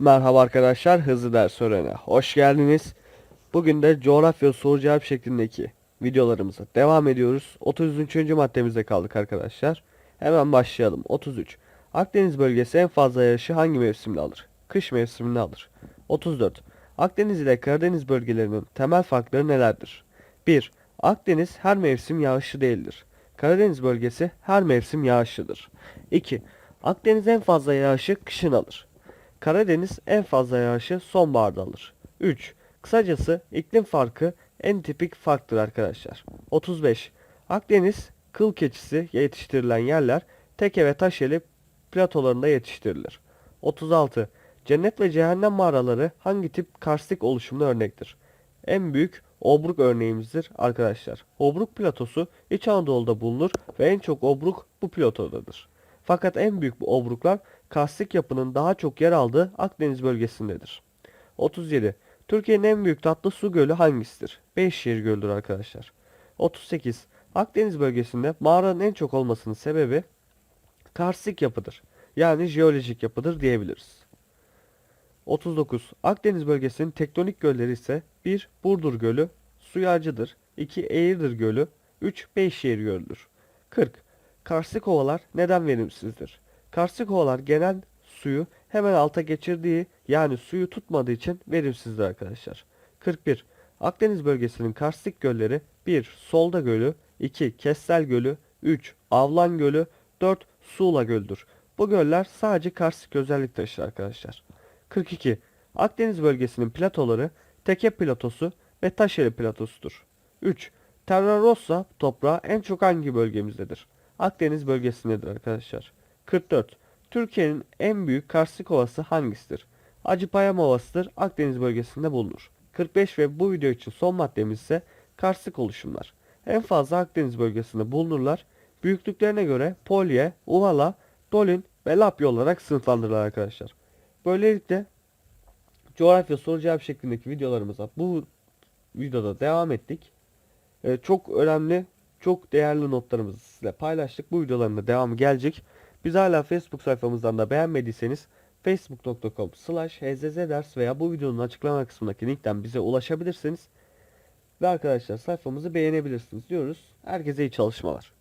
Merhaba arkadaşlar, Hızlı Ders Öğren'e hoş geldiniz. Bugün de coğrafya soru cevap şeklindeki videolarımıza devam ediyoruz. 33. maddemizde kaldık arkadaşlar. Hemen başlayalım. 33. Akdeniz bölgesi en fazla yağışı hangi mevsimde alır? Kış mevsiminde alır. 34. Akdeniz ile Karadeniz bölgelerinin temel farkları nelerdir? 1. Akdeniz her mevsim yağışlı değildir. Karadeniz bölgesi her mevsim yağışlıdır. 2. Akdeniz en fazla yağışı kışın alır. Karadeniz en fazla yağışı sonbaharda alır. 3. Kısacası iklim farkı en tipik farktır arkadaşlar. 35. Akdeniz kıl keçisi yetiştirilen yerler teke ve taşeli platolarında yetiştirilir. 36. Cennet ve cehennem mağaraları hangi tip karstik oluşumuna örnektir? En büyük Obruk örneğimizdir arkadaşlar. Obruk platosu İç Anadolu'da bulunur ve en çok obruk bu platodadır. Fakat en büyük bu obruklar karstik yapının daha çok yer aldığı Akdeniz bölgesindedir. 37. Türkiye'nin en büyük tatlı su gölü hangisidir? Beyşehir Gölü'dür arkadaşlar. 38. Akdeniz bölgesinde mağaranın en çok olmasının sebebi karstik yapıdır. Yani jeolojik yapıdır diyebiliriz. 39. Akdeniz bölgesinin tektonik gölleri ise 1. Burdur Gölü, suyu acıdır. 2. Eğirdir Gölü, 3. Beyşehir Gölü'dür. 40. Karstik ovalar neden verimsizdir? Karstik ovalar genel suyu hemen alta geçirdiği yani suyu tutmadığı için verimsizdir arkadaşlar. 41. Akdeniz bölgesinin karstik gölleri 1. Solda Gölü 2. Kessel Gölü 3. Avlan Gölü 4. Suğla Gölü'dür. Bu göller sadece karstik özellik taşır arkadaşlar. 42. Akdeniz bölgesinin platoları Teke platosu ve Taşeli platosudur. 3. Terra Rossa toprağı en çok hangi bölgemizdedir? Akdeniz bölgesindedir arkadaşlar. 44. Türkiye'nin en büyük karstik ovası hangisidir? Acıpayam Ovası'dır. Akdeniz bölgesinde bulunur. 45 ve bu video için son maddemiz ise karstik oluşumlar. En fazla Akdeniz bölgesinde bulunurlar. Büyüklüklerine göre Polye, Uvala, Dolin ve Lapya olarak sınıflandırılır arkadaşlar. Böylelikle coğrafya soru cevap şeklindeki videolarımıza bu videoda devam ettik. Ee, çok önemli, çok değerli notlarımızı sizinle paylaştık. Bu videoların da devamı gelecek. Biz hala Facebook sayfamızdan da beğenmediyseniz facebook.com slash ders veya bu videonun açıklama kısmındaki linkten bize ulaşabilirsiniz. Ve arkadaşlar sayfamızı beğenebilirsiniz diyoruz. Herkese iyi çalışmalar.